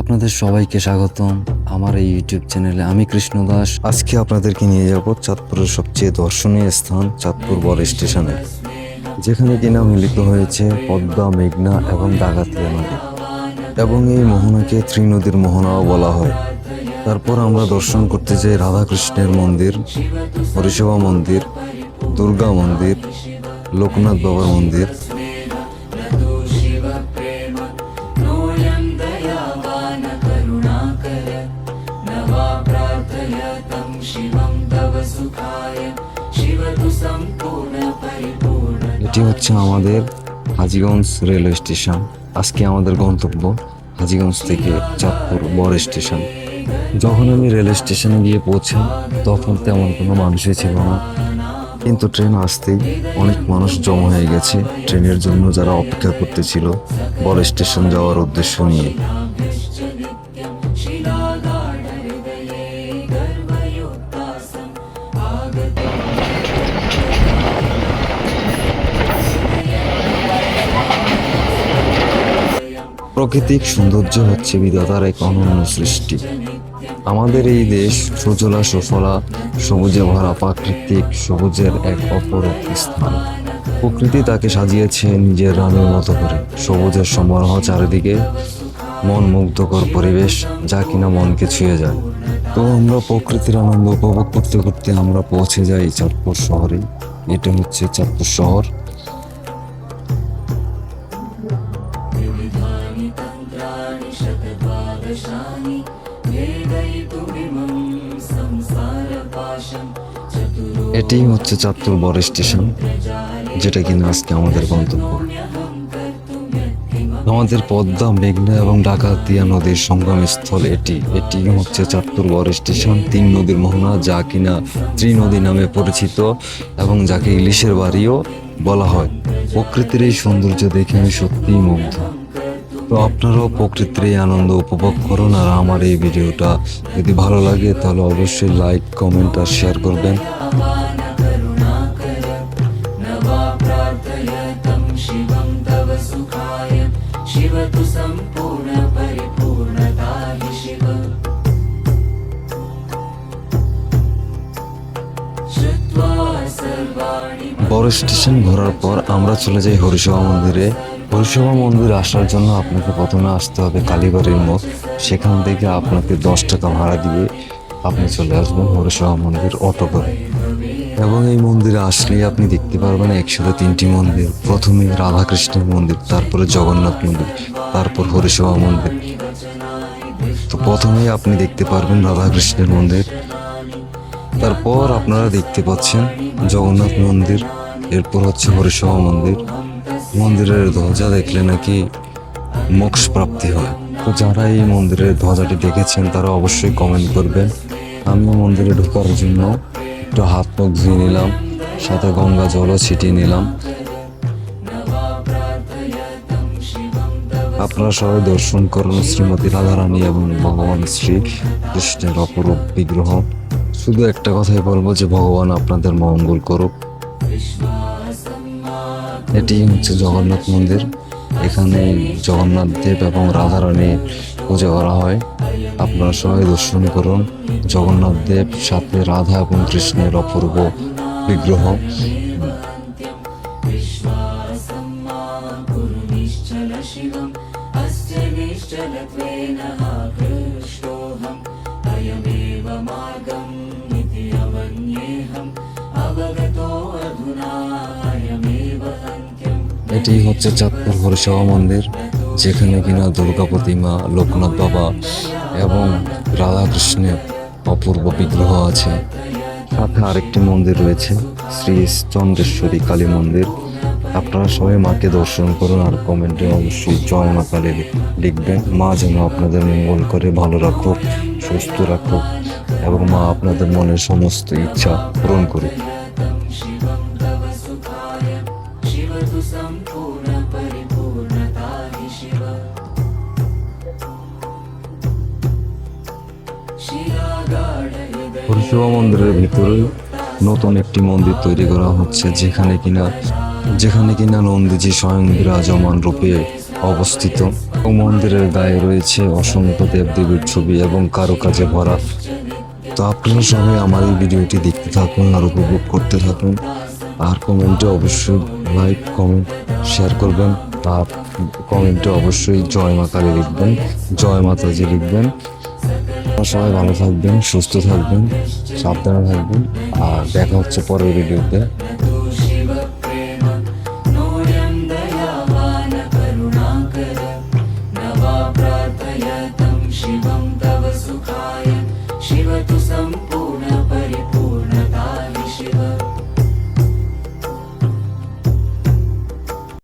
আপনাদের সবাইকে স্বাগতম আমার এই ইউটিউব চ্যানেলে। আমি কৃষ্ণ দাস। আজকে আপনাদেরকে নিয়ে যাব চাঁদপুরের সবচেয়ে দর্শনীয় স্থান, চাঁদপুর বড় স্টেশনে, যেখানে কিনা মিলিত হয়েছে? পদ্মা, মেঘনা এবং ডাকাতিয়া নদী। এবং এই মোহনাকে ত্রিনদীর মোহনাও বলা হয়। তারপর আমরা দর্শন করতে যাই রাধাকৃষ্ণের মন্দির হরিসভা মন্দির, দুর্গা মন্দির, লোকনাথ বাবার মন্দির এটি হচ্ছে আমাদের হাজিগঞ্জ রেলওয়ে স্টেশন। আজকে আমাদের গন্তব্য হাজিগঞ্জ থেকে চাঁদপুর বড় স্টেশন। যখন আমি রেল স্টেশনে গিয়ে পৌঁছাই, তখন তেমন কোনো মানুষই ছিল না। কিন্তু ট্রেন আসতেই অনেক মানুষ জমা হয়ে গেছে। ট্রেনের জন্য যারা অপেক্ষা করতেছিল বড় স্টেশন যাওয়ার উদ্দেশ্য নিয়ে। প্রাকৃতিক সৌন্দর্য হচ্ছে বিধাতার এক অনন্য সৃষ্টি। আমাদের এই দেশ সুজলা সুফলা, সবুজে ভরা প্রাকৃতিক, সবুজের এক অপরূপ স্থান। প্রকৃতি তাকে সাজিয়েছে নিজের রানের মতো করে। সবুজের সমারোহ চারিদিকে মন মুগ্ধকর পরিবেশ, যা কিনা মনকে ছুঁয়ে যায়। তো আমরা প্রকৃতির আনন্দ উপভোগ করতে করতে আমরা পৌঁছে যাই চাঁদপুর শহরে। এটা হচ্ছে চাঁদপুর শহর। এটাই হচ্ছে চাঁদপুর বড় স্টেশন, যেটা কিনা আজকে আমাদের গন্তব্য। আমাদের পদ্মা, মেঘনা এবং ডাকাতিয়া নদীর সঙ্গমস্থল এটি। এটি হচ্ছে চাঁদপুর বড় স্টেশন, তিন নদীর মোহনা, যা কিনা ত্রিনদী নামে পরিচিত এবং যাকে ইলিশের বাড়িও বলা হয়। প্রকৃতির এই সৌন্দর্য দেখে আমি সত্যিই মুগ্ধ। তো আপনারাও প্রকৃতির এই আনন্দ উপভোগ করুন আর আমার এই ভিডিওটা যদি ভালো লাগে তাহলে অবশ্যই লাইক কমেন্ট আর শেয়ার করবেন करुणाकर न वा प्रार्थय तं शिवं तव सुखाय शिव तु सम्पूर्णपरिपूर्णता हि शिव श्रुत्वा सर्वाणि বড় স্টেশন ঘোরার পর আমরা চলে যাই হরিসভা মন্দিরে হরিসভা মন্দির আসার জন্য আপনাকে প্রথমে আসতে হবে কালীবাড়ির মোড়। সেখান থেকে আপনাকে দশ টাকা ভাড়া দিয়ে আপনি চলে আসবেন হরিসভা মন্দির অটো করে। এবং এই মন্দিরে আসলেই আপনি দেখতে পারবেন একসাথে তিনটি মন্দির। প্রথমে রাধাকৃষ্ণের মন্দির, তারপরে জগন্নাথ মন্দির, তারপর হরিসভা মন্দির। তো প্রথমেই আপনি দেখতে পারবেন রাধাকৃষ্ণের মন্দির। তারপর আপনারা দেখতে পাচ্ছেন জগন্নাথ মন্দির, এরপর হচ্ছে হরিসভা মন্দির। মন্দিরের ধ্বজা দেখলে নাকি মোক্ষ প্রাপ্তি হয়। তো যারা এই মন্দিরের ধ্বজাটি দেখেছেন, তারা অবশ্যই কমেন্ট করবেন। আমি মন্দিরে ঢোকার জন্য একটু হাত মুখ ধুয়ে নিলাম, সাথে গঙ্গা জলও ছিটিয়ে নিলাম। আপনারা সবাই দর্শন করুন শ্রীমতী রাধারানী এবং ভগবান শ্রী কৃষ্ণের অপরূপ বিগ্রহ। শুধু একটা কথাই বলব যে, ভগবান আপনাদের মঙ্গল করুক। এটি হচ্ছে জগন্নাথ মন্দির এখানে জগন্নাথ দেব এবং রাধারানী পূজা করা হয় আপনারা সবাই দর্শন করুন জগন্নাথ দেব সাথে রাধা এবং কৃষ্ণের অপূর্ব বিগ্রহ कुरु निश्चल शिवम् अस्य निश्चलत्वेन आकृष्टोऽहम् अयमेव मार्गम् इति এটি হচ্ছে চাঁদপুর হরিসভা মন্দির, যেখানে কিনা দুর্গা প্রতিমা, লোকনাথ বাবা এবং রাধাকৃষ্ণের অপূর্ব বিগ্রহ আছে। সাথে আরেকটি মন্দির রয়েছে, শ্রী চন্দ্রেশ্বরী কালী মন্দির। আপনারা সবাই মাকে দর্শন করুন আর কমেন্টে অবশ্যই জয় মা কালী লিখবেন। মা যেন আপনাদের মঙ্গল করে, ভালো রাখুক, সুস্থ রাখুক এবং মা আপনাদের মনের সমস্ত ইচ্ছা পূরণ করুক। ঠাকুর মন্দিরের ভিতরে নতুন একটি মন্দির তৈরি করা হচ্ছে, যেখানে কিনা যেখানে কিনা নন্দীজি স্বয়ং বিরাজমান রূপে অবস্থিত। মন্দিরের গায়ে রয়েছে অসংখ্য দেবদেবীর ছবি এবং কারও কাজে ভরা। তো আপনারা সবাই আমার এই ভিডিওটি দেখতে থাকুন আর উপভোগ করতে থাকুন। আর কমেন্টে অবশ্যই লাইক, কমেন্ট, শেয়ার করবেন। আর কমেন্টে অবশ্যই জয় মাতা লিখবেন, জয় মাতাজি লিখবেন। আপনারা সবাই ভালো থাকবেন সুস্থ থাকবেন সাবধানে থাকবেন আর দেখা হচ্ছে পরের ভিডিওতে शिवप्रेम